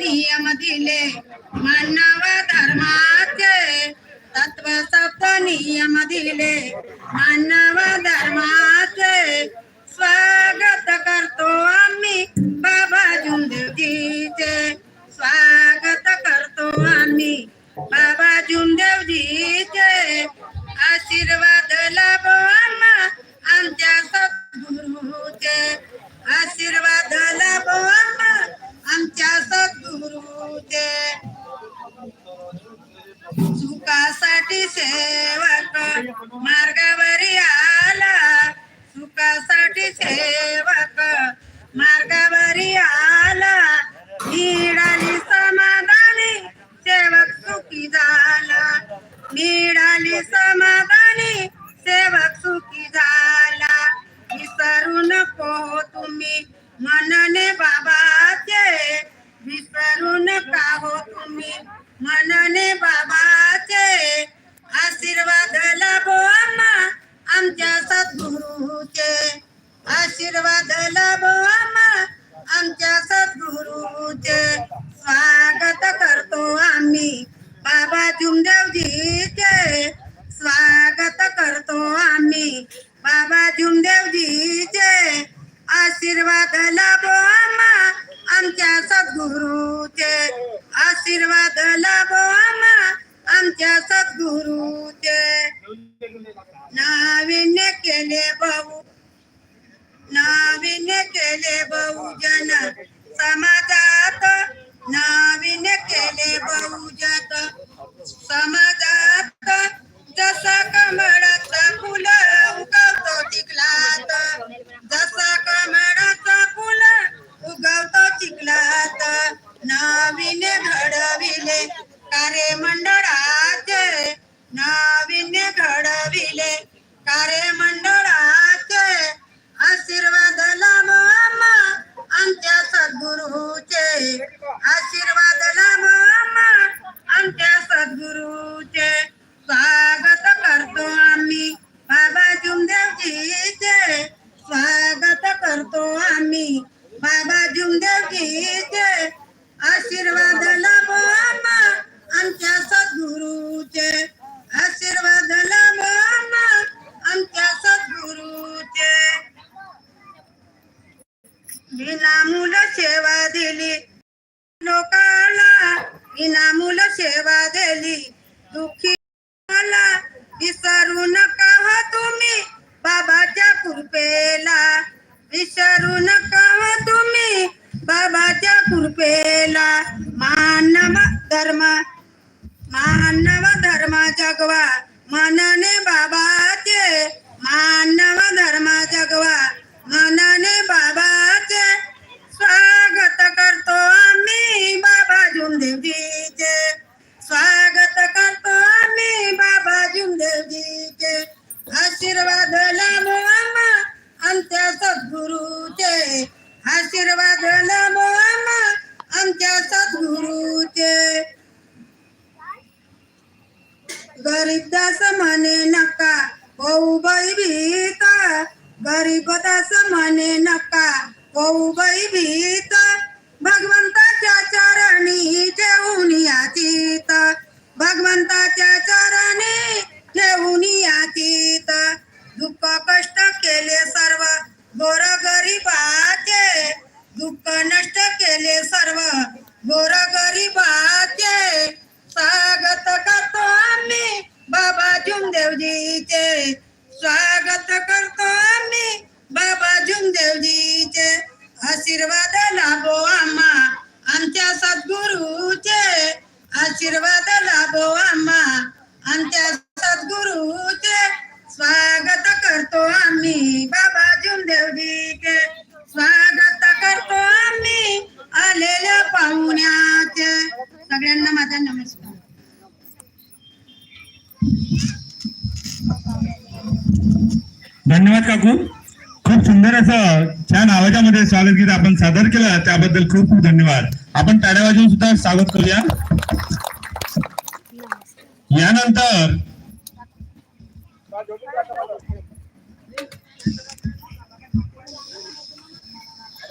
नियम दिले मानव धर्माचे तत्व सप्त नियम दिले मानव धर्माचे स्वागत करतो आम्ही बाबा जुंदेवजीचे स्वागत करतो आम्ही बाबा जुंदेवजीचे आशीर्वाद लाभ मी मनने बाबाचे आशीर्वाद लाभो अम्मा आमच्या सद्गुरूचे. आशीर्वाद लाभो अम्मा आमच्या सद्गुरूचे. स्वागत करतो आम्ही बाबा जुमदेवजीचे स्वागत करतो आम्ही बाबा जुमदेवजीचे आशीर्वाद लाभो अम्मा आमच्या सद्गुरू सद्गुरूचे कृपेला मानव धर्म मानव धर्म जगवा मनने बाबाचे मानव धर्म जगवा मनने बाबाचे. स्वागत करतो आम्ही बाबा जुमदेवजीचे स्वागत करतो आम्ही बाबा जुमदेवजीचे आशीर्वाद लाभो आम्हा आमच्या सद्गुरूचे. आशीर्वाद लाभो आम्हा आमच्या सद्गुरूचे. गरीब दास म्हणे नका होऊ बाई भीत. गरीब दास म्हणे नका होऊ बाई भीत. भगवंताच्या आशीर्वाद लाभो आम्हा. आमच्या सद्गुरूचे स्वागत करतो आम्ही. बाबा जुमदेवजीचे स्वागत करतो आम्ही. आलेल्या पाहुण्याचे. सगळ्यांना माझा नमस्कार. धन्यवाद काकू. खूप सुंदर असं छान आवाजामध्ये स्वागत गीत आपण सादर केलं. त्याबद्दल खूप खूप धन्यवाद. आपण टाळ्या वाजवून सुद्धा स्वागत करूया. यानंतर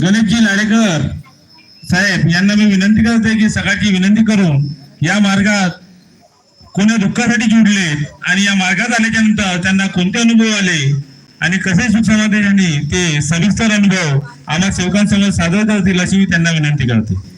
गणेशजी लाडेकर साहेब यांना मी विनंती करते की सगळ्याची विनंती करून या मार्गात कोणी दुःखासाठी जुडले आणि या मार्गात आल्याच्यानंतर त्यांना कोणते अनुभव आले आणि कसे शिक्षणात ते सविस्तर अनुभव आम्हा सेवकांसमोर सादर करतील अशी मी त्यांना विनंती करते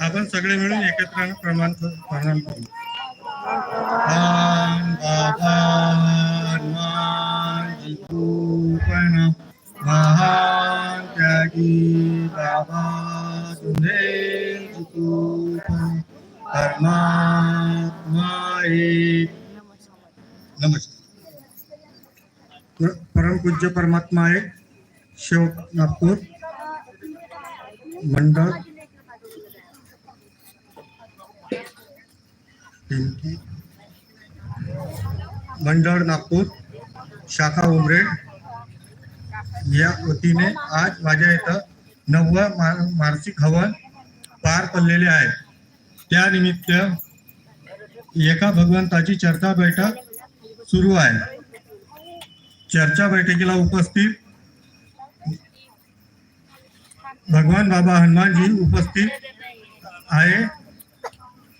आपण सगळे मिळून एकत्र प्रमाण प्रणाम करू मान बाबा हनुमान जितू पण महान त्यागी बाबा तुझे जितू परमात्मा एक. नमस्कार. पर- परमपूज्य परमात्मा एक शेव नागपूर. मंडळ. मंडळ नागपूर शाखा उमरेड या वतीने आज माझ्या इथं नववं मा- मासिक हवन पार पडलेले आहे. त्यानिमित्त एका भगवंताची चर्चा बैठक सुरू आहे. चर्चा बैठकीला उपस्थित भगवान बाबा हनुमानजी उपस्थित आहे.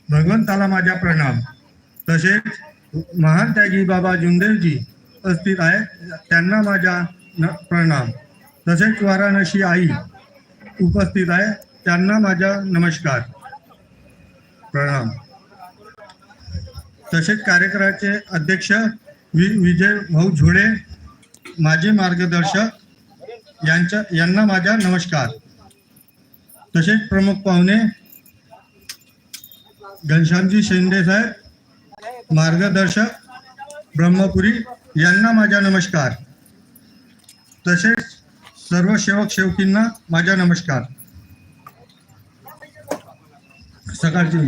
भगवंताला माझ्या प्रणाम. तसेच महान त्यागी बाबा जुंदेलजी उपस्थित आहेत त्यांना माझ्या न प्रणाम. तसेच वाराणसी आई उपस्थित आहे त्यांना माझा नमस्कार. प्रणाम. तसेच कार्यक्रमाचे अध्यक्ष वि विजय भाऊ झोडे माझे मार्गदर्शक यांच्या यांना माझा नमस्कार. तसेच प्रमुख पाहुणे घनश्यामजी शिंदे साहेब, मार्गदर्शक ब्रह्मपुरी यांना माझा नमस्कार तसेच सर्व सेवक सेवकींना माझा नमस्कार सकाळची.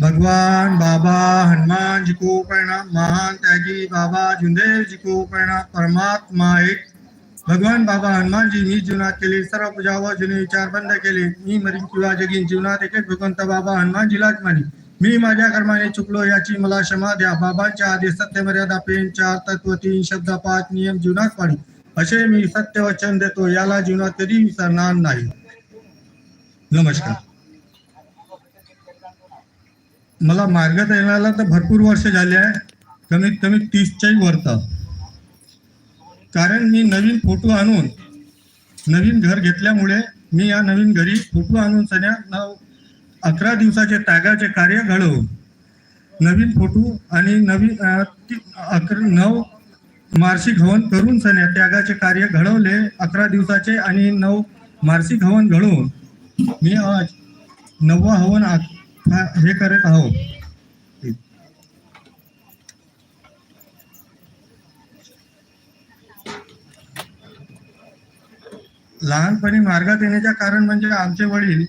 भगवान बाबा हनुमान जी को प्रणाम, महान त्यागी बाबा जुंदेल जी को प्रणाम, परमात्मा एक भगवान बाबा हनुमानजी मी जीवनात केले सर्व पूजा व जुने विचार बंद केले मी मरीन किंवा जगीन जीवनात एकच भगवंत बाबा हनुमान हनुमानजीलाच मानी मी माझ्या कर्माने चुकलो याची मला क्षमा द्या बाबांच्या आधी सत्य मर्यादा प्रेम, चार तत्व, तीन शब्द, पाच नियम जीवनात पाडी असे मी सत्य वचन देतो, याला जीवनात कधी विसरणार नाही। नमस्कार। मला मार्गदर्शनाला तर भरपूर वर्ष झाले आहे, कमीत कमी तीसच्याही वरतं। कारण मी नवीन फोटो आणून नवीन घर घेतल्यामुळे मी या नवीन घरी फोटो आणून सध्या नऊ अकरा दिवसाचे त्यागाचे कार्य घडवून नवीन फोटो आणि नवीन अकरा नऊ मार्षिक हवन करून सन्या त्यागाचे कार्य घडवले अकरा दिवसाचे आणि नऊ मार्सिक हवन घडवून मी आज नववा हवन आ- हे करत आहोत. लहानपणी मार्गात येण्याचे कारण म्हणजे आमचे वडील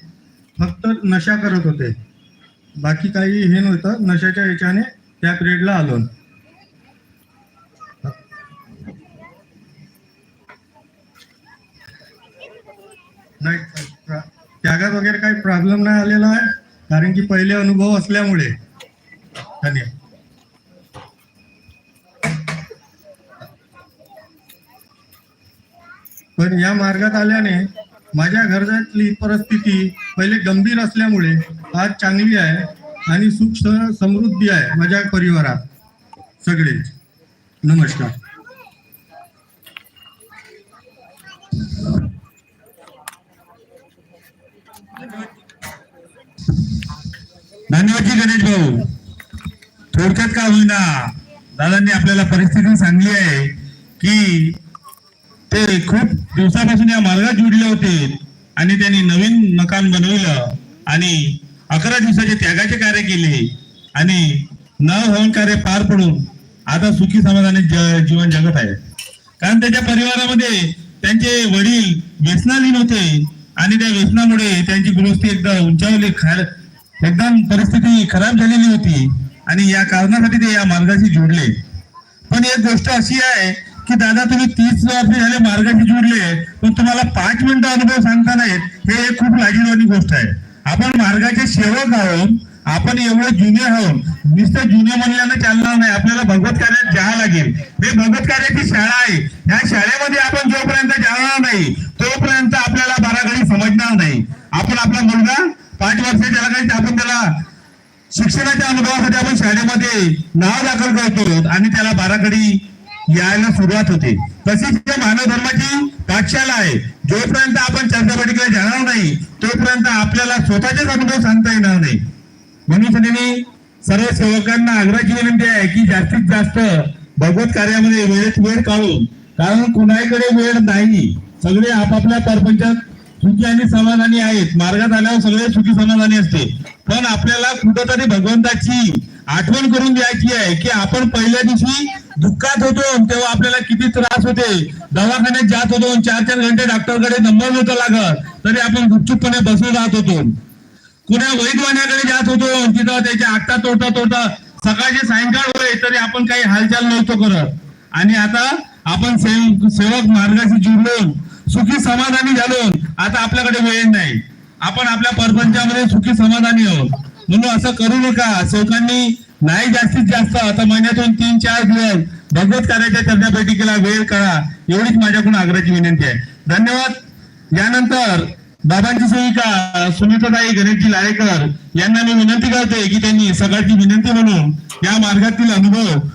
फक्त नशा करत होते. बाकी काही हे नव्हतं नशाच्या याच्याने त्या पिरियडला आलो. नाही त्यागात वगैरे काही प्रॉब्लेम नाही आलेला आहे कारण की पहिले अनुभव असल्यामुळे. धन्यवाद. पण या मार्गात आल्याने माझ्या घरातली परिस्थिती पहिले गंभीर असल्यामुळे आज चांगली आहे आणि सुख समृद्धी आहे माझ्या परिवारात. सगळेच. नमस्कार. धन्यवाद जी गणेश भाऊ. थोडक्यात का होईना दादांनी आपल्याला परिस्थिती सांगली आहे की ते खूप दिवसापासून या मार्गात जुडले होते. आणि त्यांनी नवीन मकान बनविलं. आणि अकरा दिवसाचे त्यागाचे कार्य केले. आणि न होऊन कार्य पार पडून आता सुखी समाधाने ज- जीवन जगत आहे कारण त्याच्या परिवारामध्ये त्यांचे वडील व्यसनाधीन होते. आणि त्या व्यसनामुळे त्यांची गृहस्थी एकदा उंचावली खर एकदम परिस्थिती खराब झालेली होती. आणि या कारणासाठी ते या मार्गाशी जोडले. पण एक गोष्ट अशी आहे की दादा तुम्ही तीस वर्ष झाले मार्गाशी जोडले पण तुम्हाला पाच मिनिटं अनुभव सांगता नाहीत. हे एक खूप लाजीवानी गोष्ट आहे. आपण मार्गाचे सेवक आहोत. आपण एवढे जुने आहोत. नुसतं जुने म्हणल्यानं चालणार नाही. आपल्याला भगवत कार्यात जावं लागेल. हे भगवत कार्याची शाळा आहे. या शाळेमध्ये आपण जोपर्यंत जाणार नाही तोपर्यंत आपल्याला बाराखडी समजणार नाही. आपण आपला मुलगा पाच वर्षाच्या काही आपण त्याला शिक्षणाच्या अनुभवासाठी आपण शाळेमध्ये नाव दाखल करतो आणि त्याला बाराखडी यायला सुरुवात होते. तशीच या मानव धर्माची पाठशाला आहे. जोपर्यंत आपण चर्चापटीकडे जाणार नाही तोपर्यंत आपल्याला स्वतःचेच अनुभव सांगता येणार नाही. म्हणून त्यांनी सर्व सेवकांना आग्रहाची विनंती आहे की जास्तीत जास्त भगवत कार्यामध्ये वेळेत वेळ काढून कारण कुणाकडे वेळ नाही. सगळे आपापल्या परपंचात सुखी आणि समाधानी आहेत. मार्गात आल्यावर सगळे सुखी समाधानी असते पण आपल्याला कुठंतरी भगवंताची आठवण करून द्यायची आहे की आपण पहिल्या दिवशी दुःखात होतो तेव्हा आपल्याला किती त्रास होते. दवाखान्यात जात होतो चार चार घंटे डॉक्टरकडे नंबर नव्हतं लागत तरी आपण गुपचूपपणे बसून राहत होतो. कुण्या वैद्यवान्याकडे जात होतो तिथं त्याच्या आत्ता तोडता तोडता सकाळचे सायंकाळ होय तरी आपण काही हालचाल नव्हतो करत. आणि आता आपण सेव सेवक मार्गाशी जुडलो सुखी समाधानी झालो आता आपल्याकडे वेळ नाही. आपण आपल्या परपंचामध्ये सुखी समाधानी आहोत. म्हणून असं करू नका. सेवकांनी नाही जास्तीत जास्त आता महिन्यातून तीन चार दिवस भगवत कार्याच्या चर्चा बैठकीला वेळ करा एवढीच माझ्याकडून आग्रहाची विनंती आहे. धन्यवाद. यानंतर बाबांची सेविका सुनीताताई गणेशजी लाळेकर यांना मी विनंती करते की त्यांनी सगळ्याची विनंती म्हणून या मार्गातील अनुभव